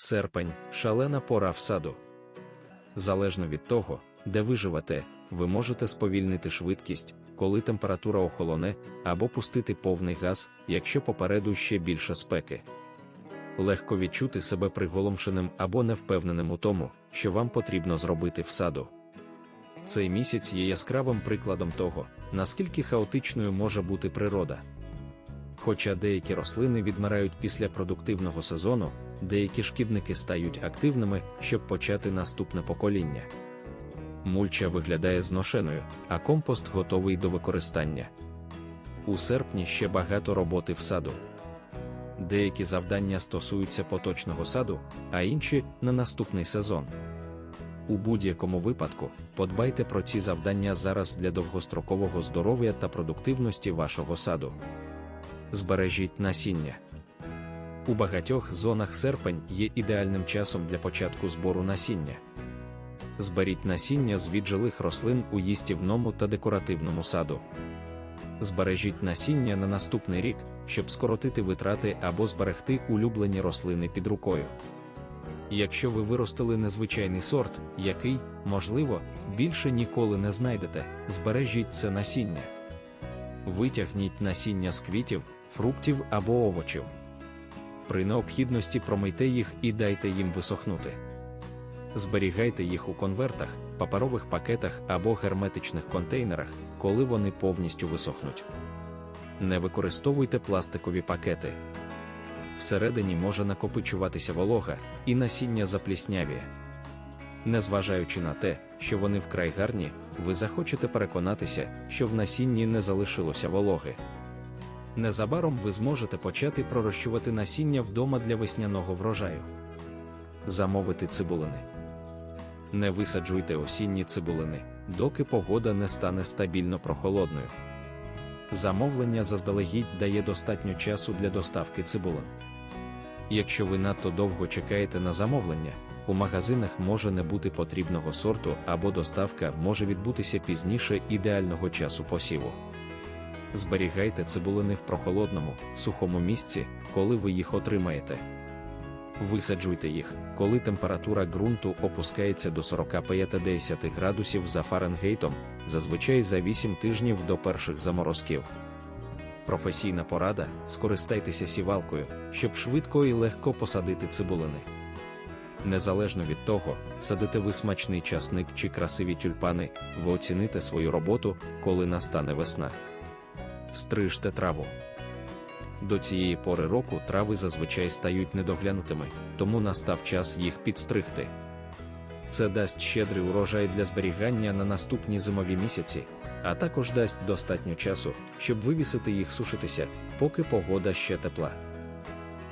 серпень шалена пора в саду. Залежно від того, де ви живете, ви можете сповільнити швидкість, коли температура охолоне, або пустити повний газ, якщо попереду ще більше спеки. Легко відчути себе приголомшеним або невпевненим у тому, що вам потрібно зробити в саду. Цей місяць є яскравим прикладом того, наскільки хаотичною може бути природа. Хоча деякі рослини відмирають після продуктивного сезону, деякі шкідники стають активними, щоб почати наступне покоління. Мульча виглядає зношеною, а компост готовий до використання. У серпні ще багато роботи в саду. Деякі завдання стосуються поточного саду, а інші на наступний сезон. У будь-якому випадку подбайте про ці завдання зараз для довгострокового здоров'я та продуктивності вашого саду. Збережіть насіння. У багатьох зонах серпень є ідеальним часом для початку збору насіння. Зберіть насіння з віджилих рослин у їстівному та декоративному саду. Збережіть насіння на наступний рік, щоб скоротити витрати або зберегти улюблені рослини під рукою. Якщо ви виростили незвичайний сорт, який, можливо, більше ніколи не знайдете, збережіть це насіння. Витягніть насіння з квітів, фруктів або овочів. При необхідності промийте їх і дайте їм висохнути. Зберігайте їх у конвертах, паперових пакетах або герметичних контейнерах, коли вони повністю висохнуть. Не використовуйте пластикові пакети. Всередині може накопичуватися волога, і насіння запліснявіє. Незважаючи на те, що вони вкрай гарні, ви захочете переконатися, що в насінні не залишилося вологи. Незабаром ви зможете почати пророщувати насіння вдома для весняного врожаю. Замовити цибулини. Не висаджуйте осінні цибулини, доки погода не стане стабільно прохолодною. Замовлення заздалегідь дає достатньо часу для доставки цибулин. Якщо ви надто довго чекаєте на замовлення, у магазинах може не бути потрібного сорту або доставка може відбутися пізніше ідеального часу посіву. Зберігайте цибулини в прохолодному, сухому місці, коли ви їх отримаєте. Висаджуйте їх, коли температура ґрунту опускається до 45-10 градусів за Фаренгейтом, зазвичай за 8 тижнів до перших заморозків. Професійна порада: скористайтеся сівалкою, щоб швидко і легко посадити цибулини. Незалежно від того, садите ви смачний часник чи красиві тюльпани, ви оціните свою роботу, коли настане весна. Стрижте траву. До цієї пори року трави зазвичай стають недоглянутими, тому настав час їх підстригти. Це дасть щедрий урожай для зберігання на наступні зимові місяці, а також дасть достатньо часу, щоб вивісити їх сушитися, поки погода ще тепла.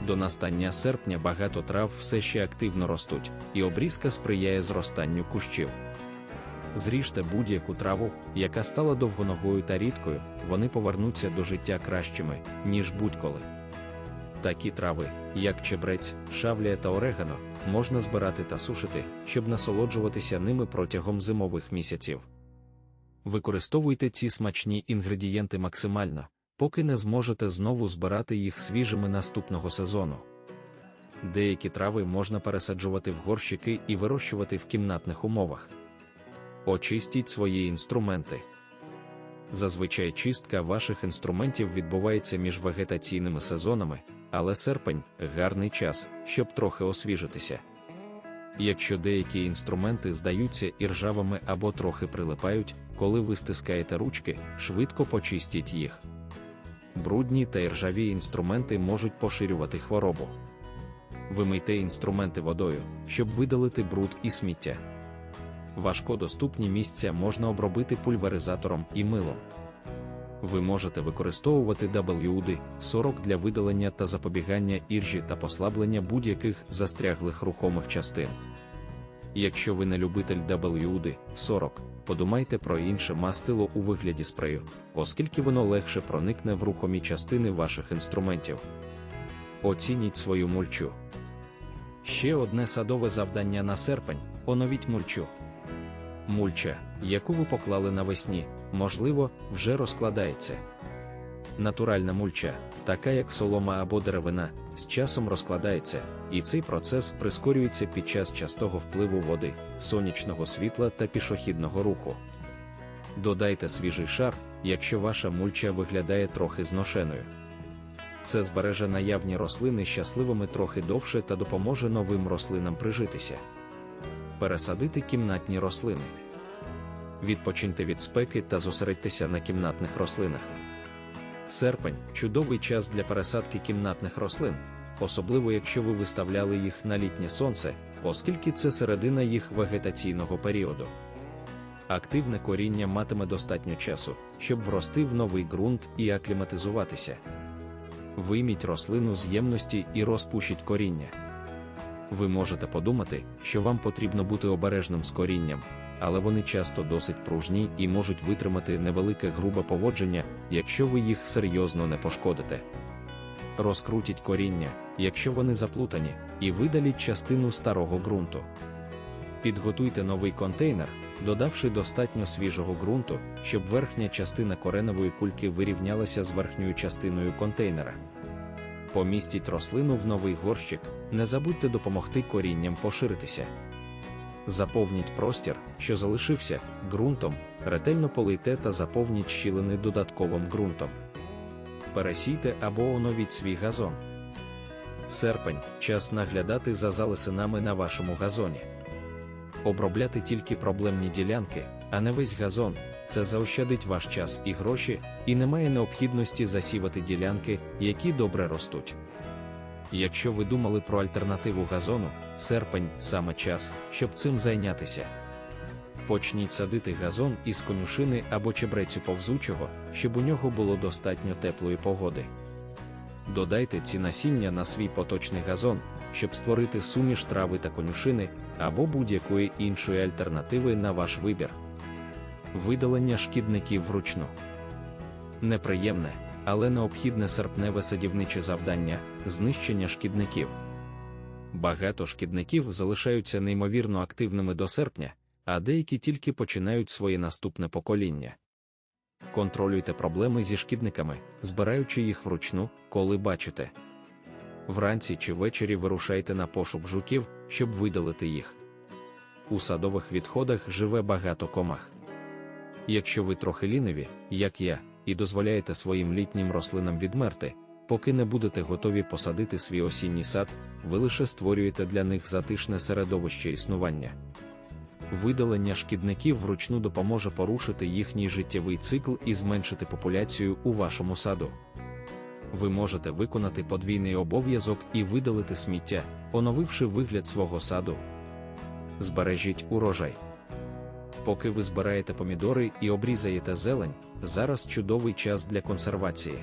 До настання серпня багато трав все ще активно ростуть, і обрізка сприяє зростанню кущів. Зріжте будь-яку траву, яка стала довгоногою та рідкою, вони повернуться до життя кращими, ніж будь-коли. Такі трави, як чебрець, шавлія та орегано, можна збирати та сушити, щоб насолоджуватися ними протягом зимових місяців. Використовуйте ці смачні інгредієнти максимально, поки не зможете знову збирати їх свіжими наступного сезону. Деякі трави можна пересаджувати в горщики і вирощувати в кімнатних умовах. Очистіть свої інструменти. Зазвичай чистка ваших інструментів відбувається між вегетаційними сезонами, але серпень гарний час, щоб трохи освіжитися. Якщо деякі інструменти здаються іржавими або трохи прилипають, коли ви стискаєте ручки, швидко почистіть їх. Брудні та іржаві інструменти можуть поширювати хворобу. Вимийте інструменти водою, щоб видалити бруд і сміття. Важкодоступні місця можна обробити пульверизатором і милом. Ви можете використовувати WD-40 для видалення та запобігання іржі та послаблення будь-яких застряглих рухомих частин. Якщо ви не любитель WD-40, подумайте про інше мастило у вигляді спрею, оскільки воно легше проникне в рухомі частини ваших інструментів. Оцініть свою мульчу. Ще одне садове завдання на серпень оновіть мульчу. Мульча, яку ви поклали навесні, можливо, вже розкладається. Натуральна мульча, така як солома або деревина, з часом розкладається, і цей процес прискорюється під час частого впливу води, сонячного світла та пішохідного руху. Додайте свіжий шар, якщо ваша мульча виглядає трохи зношеною. Це збереже наявні рослини щасливими трохи довше та допоможе новим рослинам прижитися. Пересадити кімнатні рослини. Відпочиньте від спеки та зосередьтеся на кімнатних рослинах. Серпень чудовий час для пересадки кімнатних рослин, особливо якщо ви виставляли їх на літнє сонце, оскільки це середина їх вегетаційного періоду. Активне коріння матиме достатньо часу, щоб врости в новий ґрунт і акліматизуватися. Вийміть рослину з ємності і розпушіть коріння. Ви можете подумати, що вам потрібно бути обережним з корінням, але вони часто досить пружні і можуть витримати невелике грубе поводження, якщо ви їх серйозно не пошкодите. Розкрутіть коріння, якщо вони заплутані, і видаліть частину старого ґрунту. Підготуйте новий контейнер, додавши достатньо свіжого ґрунту, щоб верхня частина коренової кульки вирівнялася з верхньою частиною контейнера. Помістіть рослину в новий горщик, не забудьте допомогти корінням поширитися. Заповніть простір, що залишився, ґрунтом, ретельно полийте та заповніть щілини додатковим ґрунтом. Пересійте або оновіть свій газон. Серпень час наглядати за залисинами на вашому газоні. Обробляти тільки проблемні ділянки, а не весь газон. Це заощадить ваш час і гроші, і немає необхідності засівати ділянки, які добре ростуть. Якщо ви думали про альтернативу газону, серпень саме час, щоб цим зайнятися. Почніть садити газон із конюшини або чебрецю повзучого, щоб у нього було достатньо теплої погоди. Додайте ці насіння на свій поточний газон, щоб створити суміш трави та конюшини або будь-якої іншої альтернативи на ваш вибір. Видалення шкідників вручну. Неприємне, але необхідне серпневе садівниче завдання знищення шкідників. Багато шкідників залишаються неймовірно активними до серпня, а деякі тільки починають своє наступне покоління. Контролюйте проблеми зі шкідниками, збираючи їх вручну, коли бачите. Вранці чи ввечері вирушайте на пошук жуків, щоб видалити їх. У садових відходах живе багато комах. Якщо ви трохи ліниві, як я, і дозволяєте своїм літнім рослинам відмерти, поки не будете готові посадити свій осінній сад, ви лише створюєте для них затишне середовище існування. Видалення шкідників вручну допоможе порушити їхній життєвий цикл і зменшити популяцію у вашому саду. Ви можете виконати подвійний обов'язок і видалити сміття, оновивши вигляд свого саду. Збережіть урожай. Поки ви збираєте помідори і обрізаєте зелень, зараз чудовий час для консервації.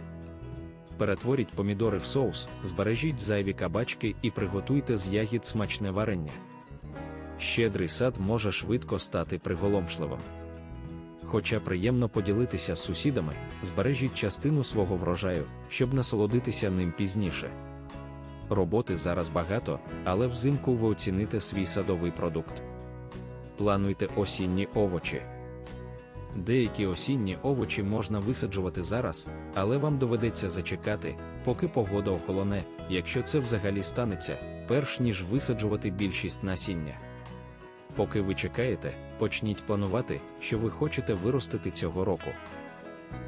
Перетворіть помідори в соус, збережіть зайві кабачки і приготуйте з ягід смачне варення. Щедрий сад може швидко стати приголомшливим. Хоча приємно поділитися з сусідами, збережіть частину свого врожаю, щоб насолодитися ним пізніше. Роботи зараз багато, але взимку ви оціните свій садовий продукт. Плануйте осінні овочі. Деякі осінні овочі можна висаджувати зараз, але вам доведеться зачекати, поки погода охолоне, якщо це взагалі станеться, перш ніж висаджувати більшість насіння. Поки ви чекаєте, почніть планувати, що ви хочете виростити цього року.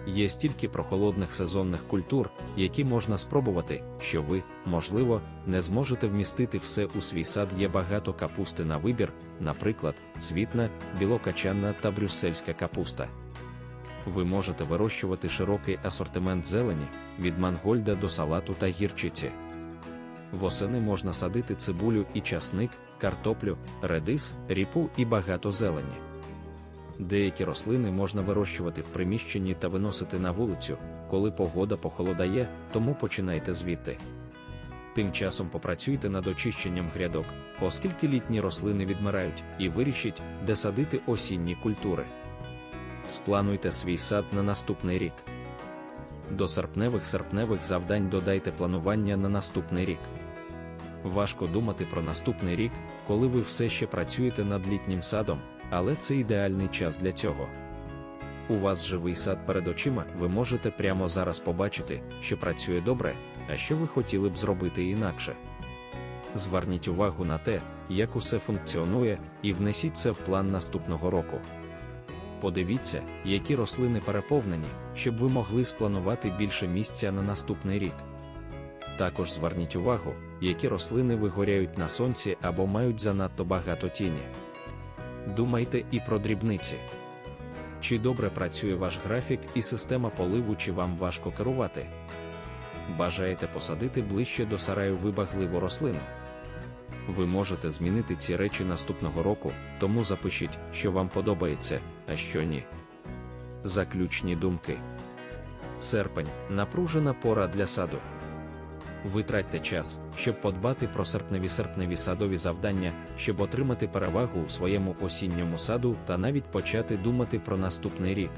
Є стільки прохолодних сезонних культур, які можна спробувати, що ви, можливо, не зможете вмістити все у свій сад. Є багато капусти на вибір, наприклад, цвітна, білокачанна та брюссельська капуста. Ви можете вирощувати широкий асортимент зелені від мангольда до салату та гірчиці. Восени можна садити цибулю і часник, картоплю, редис, ріпу і багато зелені. Деякі рослини можна вирощувати в приміщенні та виносити на вулицю, коли погода похолодає, тому починайте звідти. Тим часом попрацюйте над очищенням грядок, оскільки літні рослини відмирають, і вирішіть, де садити осінні культури. Сплануйте свій сад на наступний рік. До серпневих серпневих завдань додайте планування на наступний рік. Важко думати про наступний рік, коли ви все ще працюєте над літнім садом, але це ідеальний час для цього. у вас живий сад перед очима, ви можете прямо зараз побачити, що працює добре, а що ви хотіли б зробити інакше. Зверніть увагу на те, як усе функціонує, і внесіть це в план наступного року. Подивіться, які рослини переповнені, щоб ви могли спланувати більше місця на наступний рік. Також зверніть увагу, які рослини вигоряють на сонці або мають занадто багато тіні. Думайте і про дрібниці. Чи добре працює ваш графік і система поливу, чи вам важко керувати? Бажаєте посадити ближче до сараю вибагливу рослину? Ви можете змінити ці речі наступного року, тому запишіть, що вам подобається, а що ні. Заключні думки. Серпень напружена пора для саду. Витратьте час, щоб подбати про серпневі серпневі садові завдання, щоб отримати перевагу у своєму осінньому саду та навіть почати думати про наступний рік.